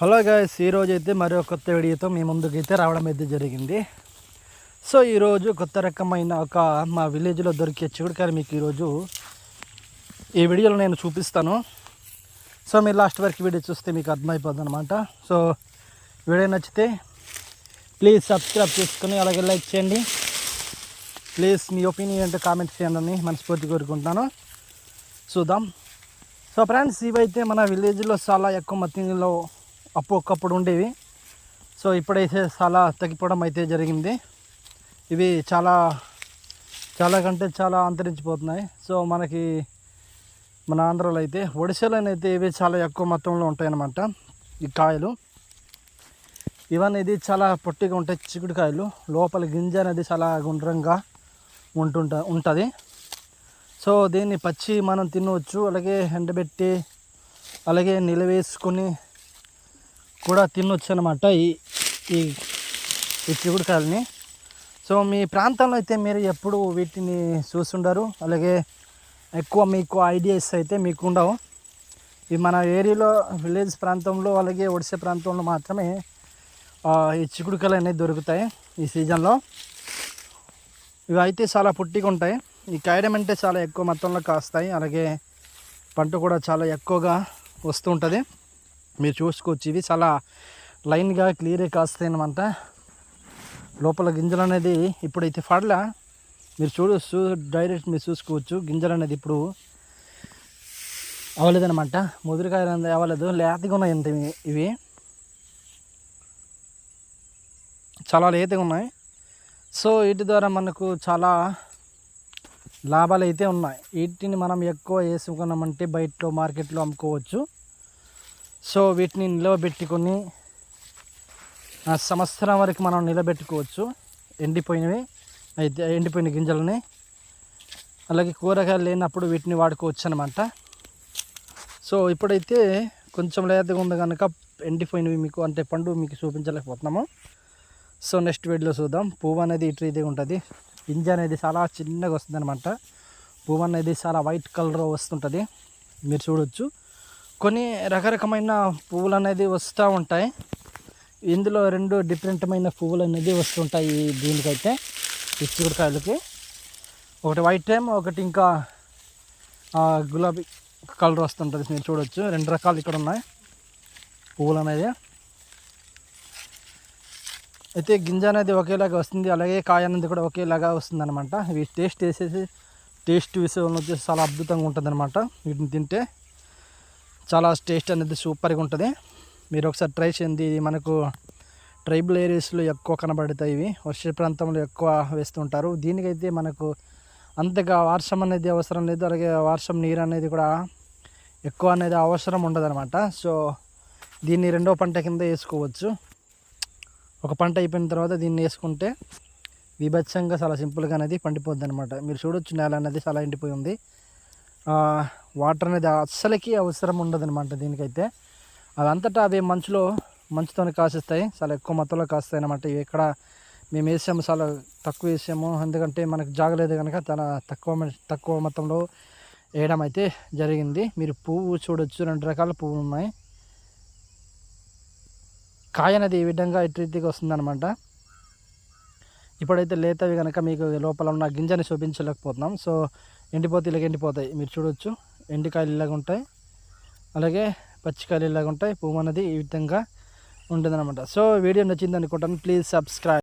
Hello guys ఈరోజు అయితే మరో కొత్త వీడియోతో మీ ముందుకు అయితే రావడం అయితే జరిగింది. సో ఈరోజు కొత్త రకమైన ఒక మా విలేజ్లో దొరికే చిగుడుకాయ మీకు ఈరోజు ఈ వీడియోలో నేను చూపిస్తాను. సో మీరు లాస్ట్ వరకు వీడియో చూస్తే మీకు అర్థమైపోద్ది అనమాట సో వీడియో నచ్చితే ప్లీజ్ సబ్స్క్రైబ్ చేసుకుని అలాగే లైక్ చేయండి. ప్లీజ్ మీ ఒపీనియన్ అంటే కామెంట్ చేయండి అని మనస్ఫూర్తి కోరుకుంటున్నాను. చూద్దాం. సో ఫ్రెండ్స్ ఇవైతే మన విలేజ్లో చాలా ఎక్కువ మత్తిలో అప్పు ఒకప్పుడు ఉండేవి. సో ఇప్పుడైతే చాలా తగ్గిపోవడం అయితే జరిగింది. ఇవి చాలా చాలా కంటే చాలా అంతరించిపోతున్నాయి. సో మనకి మన ఆంధ్రాలో అయితే ఒడిశాలోనైతే ఇవి చాలా ఎక్కువ మొత్తంలో ఉంటాయన్నమాట. ఈ కాయలు. ఇవన్నీ ఇది చాలా పొట్టిగా ఉంటాయి చిక్కుడు కాయలు. లోపల గింజ అనేది చాలా గుండ్రంగా ఉంటుంట ఉంటుంది. సో దీన్ని పచ్చి మనం తినవచ్చు. అలాగే ఎండబెట్టి అలాగే నిలవేసుకొని కూడా తినొచ్చు అనమాట ఈ ఈ ఈ చిగుడుకాయలని సో మీ ప్రాంతంలో అయితే మీరు ఎప్పుడు వీటిని చూస్తుండరు? అలాగే ఎక్కువ మీకు ఐడియాస్ అయితే మీకు ఉండవు. ఈ మన ఏరియాలో విలేజ్ ప్రాంతంలో అలాగే ఒడిశా ప్రాంతంలో మాత్రమే ఈ చిక్కుడుకాయలు అనేవి దొరుకుతాయి ఈ సీజన్లో. ఇవి అయితే చాలా పుట్టిగా ఉంటాయి. ఈ కాయడం అంటే చాలా ఎక్కువ మొత్తంలో కాస్తాయి. అలాగే పంట కూడా చాలా ఎక్కువగా వస్తూ ఉంటుంది. మీరు చూసుకోవచ్చు. ఇవి చాలా లైన్గా క్లియర్గా కాస్తాయి అనమాట లోపల గింజలు అనేది ఇప్పుడైతే పడలే. మీరు చూడు చూ డైరెక్ట్ మీరు చూసుకోవచ్చు. గింజలు అనేది ఇప్పుడు అవ్వలేదనమాట ముదిరికాయలు అనేది అవ్వలేదు లేతగా ఉన్నాయి అంత ఇవి చాలా లేతగా ఉన్నాయి. సో వీటి ద్వారా మనకు చాలా లాభాలు అయితే ఉన్నాయి. వీటిని మనం ఎక్కువ వేసుకున్నామంటే బయటలో మార్కెట్లో అమ్ముకోవచ్చు. సో వీటిని నిలవబెట్టుకొని సంవత్సరం వరకు మనం నిలబెట్టుకోవచ్చు. ఎండిపోయినవి అయితే ఎండిపోయిన గింజలని అలాగే కూరగాయలు లేనప్పుడు వీటిని వాడుకోవచ్చు అనమాట సో ఇప్పుడైతే కొంచెం లేతగా ఉంది కనుక ఎండిపోయినవి మీకు అంటే పండు మీకు చూపించలేకపోతున్నాము. సో నెక్స్ట్ వీడియోలో చూద్దాం. పువ్వు అనేది ఇటు ఇది ఉంటుంది. గింజ అనేది చాలా చిన్నగా వస్తుంది అనమాట పువ్వు అనేది చాలా వైట్ కలర్ వస్తుంటుంది. మీరు చూడొచ్చు. కొన్ని రకరకమైన పువ్వులు అనేది వస్తూ ఉంటాయి. ఇందులో రెండు డిఫరెంట్మైన పువ్వులు అనేది వస్తుంటాయి దీనికైతే ఈ ఒకటి వైట్ టైం ఒకటి ఇంకా గులాబీ కలర్ వస్తుంటుంది. మీరు చూడొచ్చు. రెండు రకాలు ఇక్కడ ఉన్నాయి పువ్వులు అనేది అయితే గింజ అనేది ఒకేలాగా వస్తుంది. అలాగే కాయ అనేది కూడా ఒకేలాగా వస్తుంది అనమాట ఇవి టేస్ట్ వేసేసి టేస్ట్ విషయంలో వచ్చేసి చాలా అద్భుతంగా ఉంటుంది అనమాట వీటిని తింటే చాలా టేస్ట్ అనేది సూపర్గా ఉంటుంది. మీరు ఒకసారి ట్రై చేయండి. ఇది మనకు ట్రైబల్ ఏరియాస్లో ఎక్కువ కనబడతాయి ఇవి. వర్ష ప్రాంతంలో ఎక్కువ వేస్తుంటారు. దీనికైతే మనకు అంతగా వర్షం అనేది అవసరం లేదు. అలాగే వర్షం నీరు అనేది కూడా ఎక్కువ అనేది అవసరం ఉండదన్నమాట. సో దీన్ని రెండో పంట కింద వేసుకోవచ్చు. ఒక పంట అయిపోయిన తర్వాత దీన్ని వేసుకుంటే విభత్సంగా చాలా సింపుల్గా అనేది పండిపోద్ది అనమాట మీరు చూడొచ్చు నేల అనేది చాలా ఎండిపోయి ఉంది. వాటర్ అనేది అస్సలకి అవసరం ఉండదు అనమాట దీనికైతే. అదంతటా అవి మంచులో మంచుతోనే కాసిస్తాయి. చాలా ఎక్కువ మొత్తంలో కాస్తాయి అనమాట ఇవి ఎక్కడ మేము వేసాము చాలా తక్కువ వేసాము. ఎందుకంటే మనకు జాగలేదు కనుక చాలా తక్కువ మ- తక్కువ మొత్తంలో వేయడం అయితే జరిగింది. మీరు పువ్వు చూడొచ్చు. రెండు రకాల పువ్వులు ఉన్నాయి. కాయ అనేది ఈ విధంగా ఇటు రీతిగా వస్తుందన్నమాట. ఇప్పుడైతే లేతవి కనుక మీకు లోపల ఉన్న గింజని చూపించలేకపోతున్నాం. సో ఎండిపోతే ఇలాగ ఎండిపోతాయి. మీరు చూడొచ్చు. ఎండికాయలు ఇలాగ ఉంటాయి. అలాగే పచ్చికాయలు ఇలాగ ఉంటాయి. పువ్వు అనేది ఈ విధంగా ఉంటుందన్నమాట. సో వీడియో నచ్చింది అనుకుంటాను ప్లీజ్ సబ్స్క్రైబ్